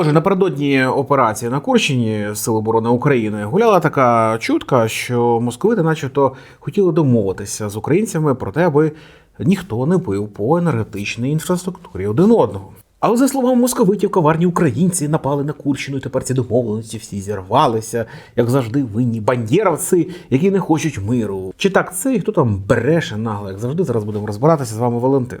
Отже, напередодні операції на Курщині Сил оборони України гуляла така чутка, що московити, начебто, хотіли домовитися з українцями про те, аби ніхто не бив по енергетичній інфраструктурі один одного. Але за словами московитів, коварні українці напали на Курщину, і тепер ці домовленості всі зірвалися, як завжди, винні бандєровці, які не хочуть миру. Чи так це і хто там бреше нагло, як завжди, зараз будемо розбиратися з вами Валентин.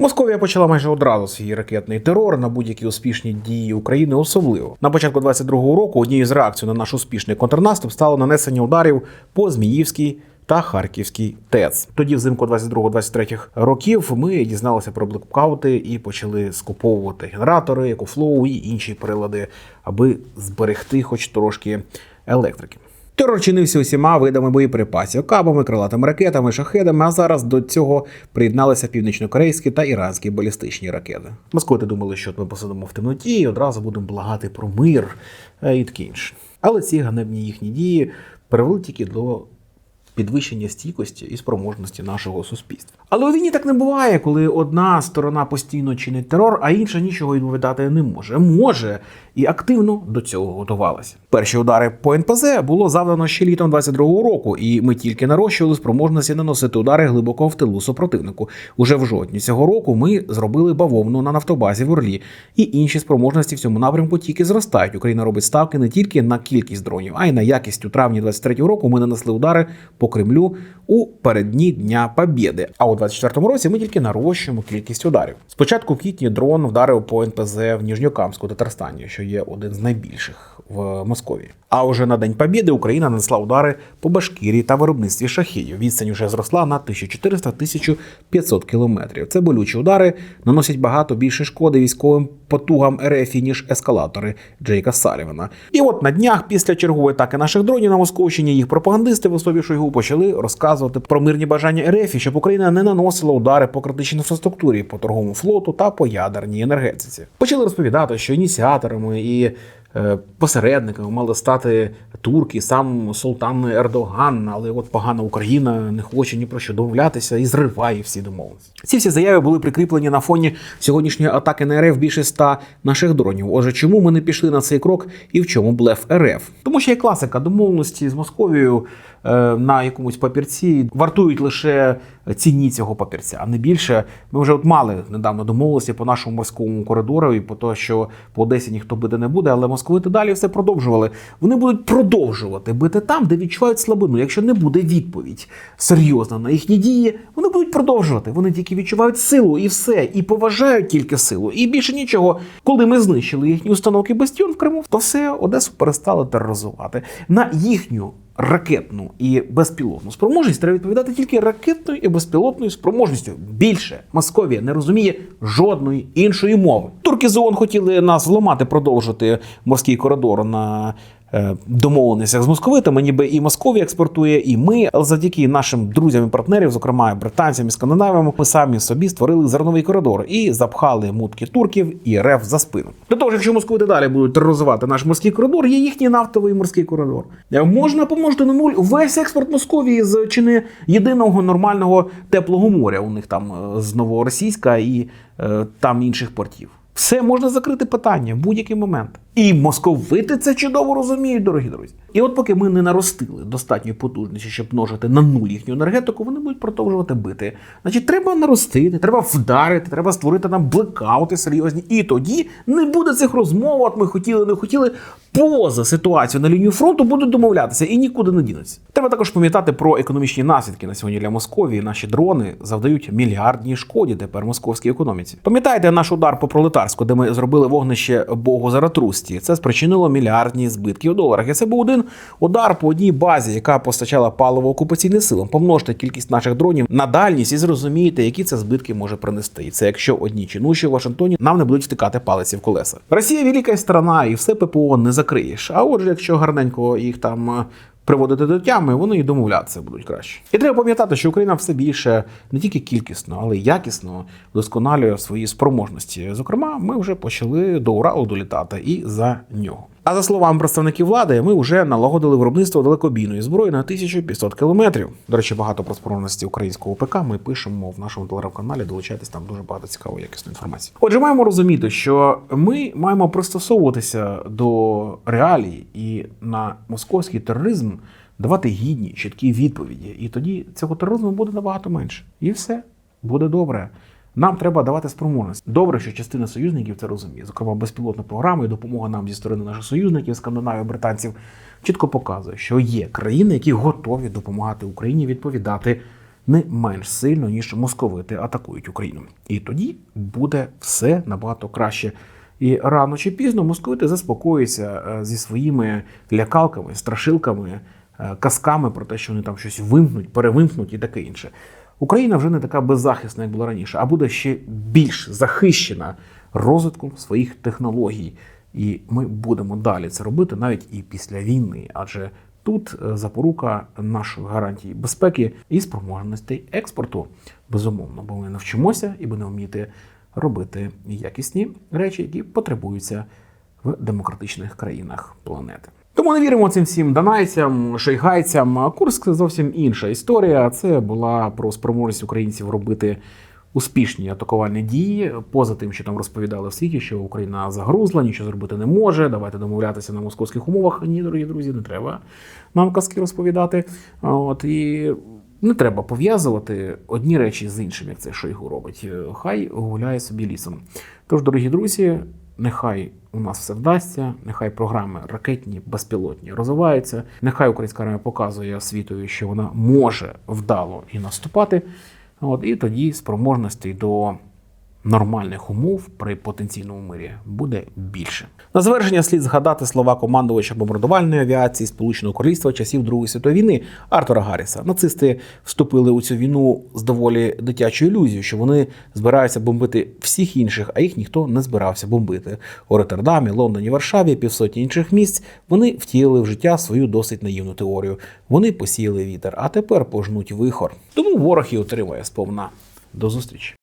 Московія почала майже одразу свій ракетний терор на будь-які успішні дії України, особливо на початку 22-го року. Однією з реакцій на наш успішний контрнаступ стало нанесення ударів по Зміївській та Харківській ТЕЦ. Тоді, взимку 22-23 років, ми дізналися про блекаути і почали скуповувати генератори, екофлоу і інші прилади, аби зберегти хоч трошки електрики. Терор чинився усіма видами боєприпасів, кабами, крилатими ракетами, шахедами. А зараз до цього приєдналися північнокорейські та іранські балістичні ракети. Москвити думали, що ми посидимо в темноті і одразу будемо благати про мир е, і таке інше. Але ці ганебні їхні дії привели тільки до підвищення стійкості і спроможності нашого суспільства. Але у війні так не буває, коли одна сторона постійно чинить терор, а інша нічого відповідати не може. Може і активно до цього готувалася. Перші удари по НПЗ було завдано ще літом 22-го року, і ми тільки нарощували спроможності наносити удари глибоко в тилу супротивнику. Уже в жовтні цього року ми зробили бавовну на нафтобазі в Орлі, і інші спроможності в цьому напрямку тільки зростають. Україна робить ставки не тільки на кількість дронів, а й на якість у травні 23-го року. Ми нанесли удари по Кремлю у передні Дня Побєди. А у 24-му році ми тільки нарощуємо кількість ударів. Спочатку в квітні дрон вдарив по НПЗ в Ніжньокамську Татарстані, що є один з найбільших в Московії. А уже на День Побєди Україна нанесла удари по Башкірії та виробництві шахідів. Відстань вже зросла на 1400-1500 кілометрів. Це болючі удари наносять багато більше шкоди військовим потугам РФ, ніж ескалатори Джейка Салівана. І от на днях, після чергової атаки наших дронів на Московщині, їх пропагандисти в особі Шойгу почали розказувати про мирні бажання РФ, щоб Україна не наносила удари по критичній інфраструктурі, по торговому флоту та по ядерній енергетиці. Почали розповідати, що ініціаторами і е, посередниками мали стати турки, сам султан Ердоган, але от погана Україна не хоче ні про що домовлятися і зриває всі домовленості. Ці всі заяви були прикріплені на фоні сьогоднішньої атаки на РФ більше ста наших дронів. Отже, чому ми не пішли на цей крок і в чому блеф РФ? Тому що є класика домовленості з Московією на якомусь папірці вартують лише ціні цього папірця, а не більше. Ми вже от мали недавно домовленості по нашому морському коридору і по те, що по Одесі ніхто бити не буде, але московити далі все продовжували. Вони будуть продовжувати бити там, де відчувають слабину. Якщо не буде відповідь серйозна на їхні дії, вони будуть продовжувати. Вони тільки відчувають силу і все, і поважають тільки силу. І більше нічого. Коли ми знищили їхні установки Бастіон в Криму, то все Одесу перестали тероризувати на їхню. Ракетну і безпілотну спроможність треба відповідати тільки ракетною і безпілотною спроможністю. Більше Московія не розуміє жодної іншої мови. Турки з ООН хотіли нас зламати, продовжити морський коридор на домовленостях з московитами, ніби і Московія експортує, і ми. Але завдяки нашим друзям і партнерів, зокрема британцям і скандинавам, ми самі собі створили зерновий коридор і запхали мутки турків і РФ за спину. До того ж, якщо московити далі будуть тероризувати наш морський коридор, є їхній нафтовий морський коридор. Е, Можна помножити на нуль весь експорт Московії з чи не єдиного нормального теплого моря. У них там е, з Новоросійська і е, там інших портів. Все можна закрити питання в будь-який момент. І московити це чудово розуміють, дорогі друзі. І от поки ми не наростили достатньої потужності, щоб множити на нуль їхню енергетику, вони будуть продовжувати бити. Значить, треба наростити, треба вдарити, треба створити нам блекаути серйозні. І тоді не буде цих розмов. От ми хотіли, не хотіли. Поза ситуацією на лінію фронту будуть домовлятися і нікуди не дінуться. Треба також пам'ятати про економічні наслідки на сьогодні для Московії. Наші дрони завдають мільярдній шкоді тепер московській економіці. Пам'ятаєте наш удар по пролетарську, де ми зробили вогнище Богу Заратрусті? Це спричинило мільярдні збитки у доларах. І це був один удар по одній базі, яка постачала паливо окупаційним силам. Помножте кількість наших дронів на дальність і зрозумієте, які це збитки може принести. І це якщо одні чинуші в Вашингтоні нам не будуть втикати палиці в колеса. Росія велика страна, і все ППО не закриєш. А отже, якщо гарненько їх там. е, Приводити до тями, вони і домовлятися будуть краще. І треба пам'ятати, що Україна все більше не тільки кількісно, але й якісно вдосконалює свої спроможності. Зокрема, ми вже почали до Уралу долітати і за нього. А за словами представників влади, ми вже налагодили виробництво далекобійної зброї на 1500 кілометрів. До речі, багато про спроможності українського ПК ми пишемо в нашому телеграм-каналі. Долучайтесь там дуже багато цікавої якісної інформації. Отже, маємо розуміти, що ми маємо пристосовуватися до реалій і на московський тероризм давати гідні, чіткі відповіді. І тоді цього тероризму буде набагато менше. І все буде добре. Нам треба давати спроможність. Добре, що частина союзників це розуміє. Зокрема, безпілотна програма і допомога нам зі сторони наших союзників, скандинавів, британців, чітко показує, що є країни, які готові допомагати Україні відповідати не менш сильно, ніж московити атакують Україну. І тоді буде все набагато краще. І рано чи пізно московити заспокоюються е, зі своїми лякалками, страшилками, е, казками про те, що вони там щось вимкнуть, перевимкнуть і таке інше. Україна вже не така беззахисна, як була раніше, а буде ще більш захищена розвитком своїх технологій. І ми будемо далі це робити навіть і після війни, адже тут е, запорука нашої гарантії безпеки і спроможностей експорту. Безумовно, бо ми навчимося і будемо вміти робити якісні речі, які потребуються в демократичних країнах планети. Тому не віримо цим всім донайцям, шейгайцям. Курск зовсім інша історія. Це була про спроможність українців робити успішні атакувальні дії, поза тим, що там розповідали в світі, що Україна загрузла, нічого зробити не може. Давайте домовлятися на московських умовах. Ні, дорогі друзі, не треба нам казки розповідати. От і не треба пов'язувати одні речі з іншими, як це Шойгу робить. Хай гуляє собі лісом. Тож, дорогі друзі, нехай у нас все вдасться, нехай програми ракетні, безпілотні розвиваються. Нехай українська армія показує світові, що вона може вдало і наступати. От, і тоді спроможності до нормальних умов при потенційному мирі буде більше. На завершення слід згадати слова командувача бомбардувальної авіації Сполученого Королівства часів Другої світової війни Артура Гарріса. Нацисти вступили у цю війну з доволі дитячою ілюзією, що вони збираються бомбити всіх інших, а їх ніхто не збирався бомбити. У Роттердамі, Лондоні, Варшаві, півсотні інших місць вони втілили в життя свою досить наївну теорію. Вони посіяли вітер, а тепер пожнуть вихор. Тому ворог і отримає сповна. До зустрічі.